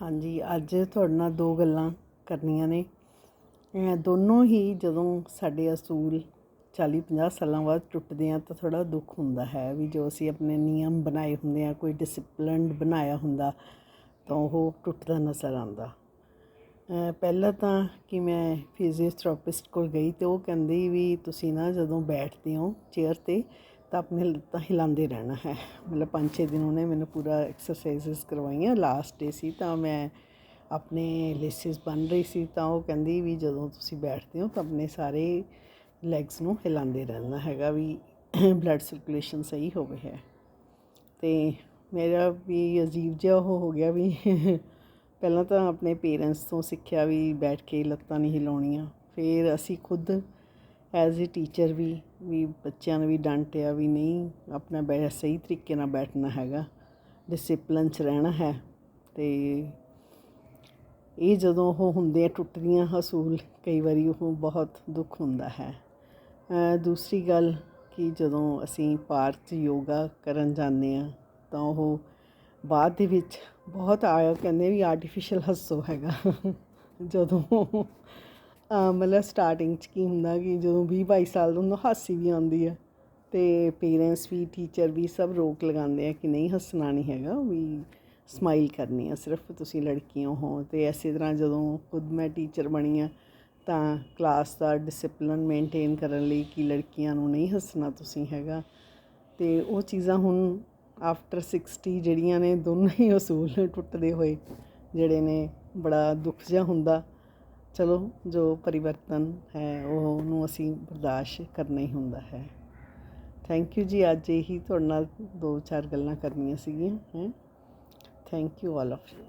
ਹਾਂਜੀ, ਅੱਜ ਤੁਹਾਡੇ ਨਾਲ ਦੋ ਗੱਲਾਂ ਕਰਨੀਆਂ ਨੇ। ਦੋਨੋਂ ਹੀ ਜਦੋਂ ਸਾਡੇ ਅਸੂਲ 40 50 ਸਾਲਾਂ ਬਾਅਦ ਟੁੱਟਦੇ ਆ ਤਾਂ ਥੋੜਾ ਦੁੱਖ ਹੁੰਦਾ ਹੈ ਵੀ ਜੋ ਅਸੀਂ ਆਪਣੇ ਨਿਯਮ ਬਣਾਏ ਹੁੰਦੇ ਆ, ਕੋਈ ਡਿਸਪਲਿਨਡ ਬਣਾਇਆ ਹੁੰਦਾ ਤਾਂ ਉਹ ਟੁੱਟਦਾ ਨਜ਼ਰ ਆਉਂਦਾ। ਪਹਿਲਾਂ ਤਾਂ ਕਿ ਮੈਂ ਫਿਜ਼ੀਓਥੈਰੇਪਿਸਟ ਕੋਲ ਗਈ ਤੇ ਉਹ ਕਹਿੰਦੀ ਵੀ ਤੁਸੀਂ ਨਾ ਜਦੋਂ ਬੈਠਦੇ ਹੋ ਚੇਅਰ ਤੇ ਤਾਂ ਆਪਣੇ ਲੱਤਾਂ ਹਿਲਾਉਂਦੇ ਰਹਿਣਾ ਹੈ। ਮਤਲਬ ਪੰਜ ਛੇ ਦਿਨ ਉਹਨੇ ਮੈਨੂੰ ਪੂਰਾ ਐਕਸਰਸਾਈਜ਼ਸ ਕਰਵਾਈਆਂ। ਲਾਸਟ ਡੇ ਸੀ ਤਾਂ ਮੈਂ ਆਪਣੇ ਲੇਸਿਸ ਬਣ ਰਹੀ ਸੀ ਤਾਂ ਉਹ ਕਹਿੰਦੀ ਵੀ ਜਦੋਂ ਤੁਸੀਂ ਬੈਠਦੇ ਹੋ ਤਾਂ ਆਪਣੇ ਸਾਰੇ ਲੈਗਸ ਨੂੰ ਹਿਲਾਉਂਦੇ ਰਹਿਣਾ ਹੈਗਾ ਵੀ ਬਲੱਡ ਸਰਕੂਲੇਸ਼ਨ ਸਹੀ ਹੋਵੇ ਹੈ। ਤੇ ਮੇਰਾ ਵੀ ਅਜੀਬ ਜਿਹਾ ਉਹ ਹੋ ਗਿਆ ਵੀ ਪਹਿਲਾਂ ਤਾਂ ਆਪਣੇ ਪੇਰੈਂਟਸ ਤੋਂ ਸਿੱਖਿਆ ਵੀ ਬੈਠ ਕੇ ਲੱਤਾਂ ਨਹੀਂ ਹਿਲਾਉਣੀਆਂ। ਫਿਰ ਅਸੀਂ ਖੁਦ ਐਜ਼ ਏ ਟੀਚਰ ਵੀ ਵੀ ਬੱਚਿਆਂ ਨੂੰ ਵੀ ਡਾਂਟਿਆ ਵੀ ਨਹੀਂ, ਆਪਣਾ ਬੈ, ਸਹੀ ਤਰੀਕੇ ਨਾਲ ਬੈਠਣਾ ਹੈਗਾ ਡਿਸਪਲਿਨ 'ਚ ਰਹਿਣਾ ਹੈ। ਅਤੇ ਇਹ ਜਦੋਂ ਉਹ ਹੁੰਦੇ ਆ, ਟੁੱਟਦੀਆਂ ਹਸੂਲ, ਕਈ ਵਾਰੀ ਉਹ ਬਹੁਤ ਦੁੱਖ ਹੁੰਦਾ ਹੈ। ਦੂਸਰੀ ਗੱਲ ਕਿ ਜਦੋਂ ਅਸੀਂ ਪਾਰਕ 'ਚ ਯੋਗਾ ਕਰਨ ਜਾਂਦੇ ਆ ਤਾਂ ਉਹ ਬਾਅਦ ਦੇ ਵਿੱਚ ਬਹੁਤ ਆਇਆ ਕਹਿੰਦੇ ਵੀ ਆਰਟੀਫੀਸ਼ੀਅਲ ਹੱਸੋ ਹੈਗਾ। ਜਦੋਂ ਮਤਲਬ ਸਟਾਰਟਿੰਗ 'ਚ ਕੀ ਹੁੰਦਾ ਕਿ ਜਦੋਂ ਵੀਹ ਬਾਈ ਸਾਲ ਦਾ ਹੁੰਦਾ, ਹਾਸੀ ਵੀ ਆਉਂਦੀ ਹੈ ਅਤੇ ਪੇਰੈਂਟਸ ਵੀ ਟੀਚਰ ਵੀ ਸਭ ਰੋਕ ਲਗਾਉਂਦੇ ਆ ਕਿ ਨਹੀਂ ਹੱਸਣਾ ਨਹੀਂ ਹੈਗਾ, ਵੀ ਸਮਾਈਲ ਕਰਨੀ ਆ ਸਿਰਫ ਤੁਸੀਂ ਲੜਕੀਆਂ ਹੋ ਅਤੇ ਇਸੇ ਤਰ੍ਹਾਂ ਜਦੋਂ ਖੁਦ ਮੈਂ ਟੀਚਰ ਬਣੀ ਆ ਤਾਂ ਕਲਾਸ ਦਾ ਡਿਸਪਲਿਨ ਮੇਨਟੇਨ ਕਰਨ ਲਈ ਕਿ ਲੜਕੀਆਂ ਨੂੰ ਨਹੀਂ ਹੱਸਣਾ ਤੁਸੀਂ ਹੈਗਾ। ਅਤੇ ਉਹ ਚੀਜ਼ਾਂ ਹੁਣ ਆਫਟਰ 60 ਜਿਹੜੀਆਂ ਨੇ ਦੋਨੋਂ ਹੀ ਅਸੂਲ ਟੁੱਟਦੇ ਹੋਏ ਜਿਹੜੇ ਨੇ ਬੜਾ ਦੁੱਖ ਜਿਹਾ ਹੁੰਦਾ। ਚਲੋ, ਜੋ ਪਰਿਵਰਤਨ ਹੈ ਉਹ ਨੂੰ ਅਸੀਂ ਬਰਦਾਸ਼ਤ ਕਰਨਾ ਹੀ ਹੁੰਦਾ ਹੈ। ਥੈਂਕ ਯੂ ਜੀ, ਅੱਜ ਇਹੀ ਤੁਹਾਡੇ ਨਾਲ ਦੋ ਚਾਰ ਗੱਲਾਂ ਕਰਨੀਆਂ ਸੀਗੀਆਂ, ਹੈ। Thank you all of you